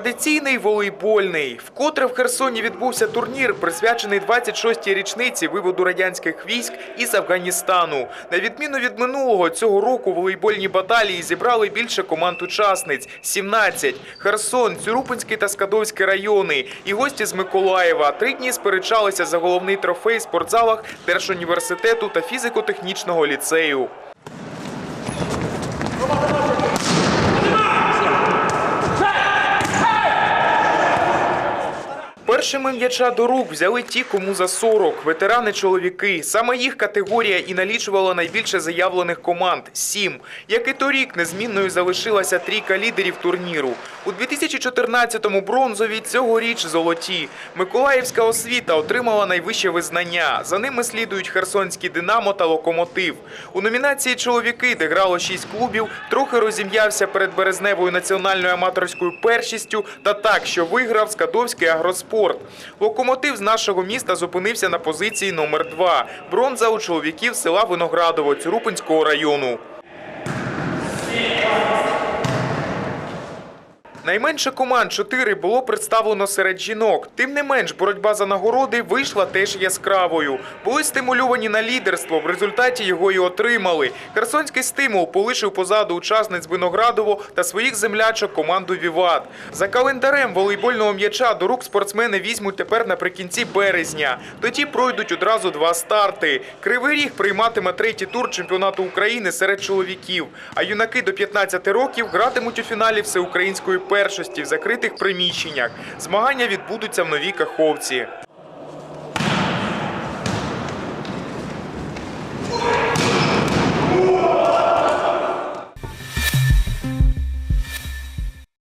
Традиційний волейбольний. Вкотре в Херсоні відбувся турнір, присвячений 26-й річниці виводу радянських військ із Афганістану. На відміну від минулого, цього року волейбольні баталії зібрали більше команд учасниць 17. Херсон, Цюрупинський та Скадовський райони. І гості з Миколаєва три дні сперечалися за головний трофей в спортзалах Держуніверситету та фізико-технічного ліцею. Першими м'яча до рук взяли ті, кому за 40. Ветерани чоловіки. Саме їх категорія і налічувала найбільше заявлених команд сім. Як і торік, незмінною залишилася трійка лідерів турніру. У 2014-му бронзові цьогоріч золоті. Миколаївська освіта отримала найвище визнання. За ними слідують Херсонський Динамо та Локомотив. У номінації чоловіки, де грало шість клубів, трохи розім'явся перед березневою національною аматорською першістю та так, що виграв Скадовський агроспорт. Локомотив з нашого міста зупинився на позиції номер 2 Бронза у чоловіків села Виноградово Цюрупинського району. Найменше команд 4 було представлено серед жінок. Тим не менш, боротьба за нагороди вийшла теж яскравою. Були стимульовані на лідерство, в результаті його і отримали. Херсонський стимул полишив позаду учасниць Виноградово та своїх землячок команду Віват. За календарем волейбольного м'яча до рук спортсмени візьмуть тепер наприкінці березня. Тоді пройдуть одразу два старти. Кривий Ріг прийматиме третій тур чемпіонату України серед чоловіків. А юнаки до 15 років гратимуть у фіналі всеукраїнської першості в закритих приміщеннях. Змагання відбудуться в новій Каховці.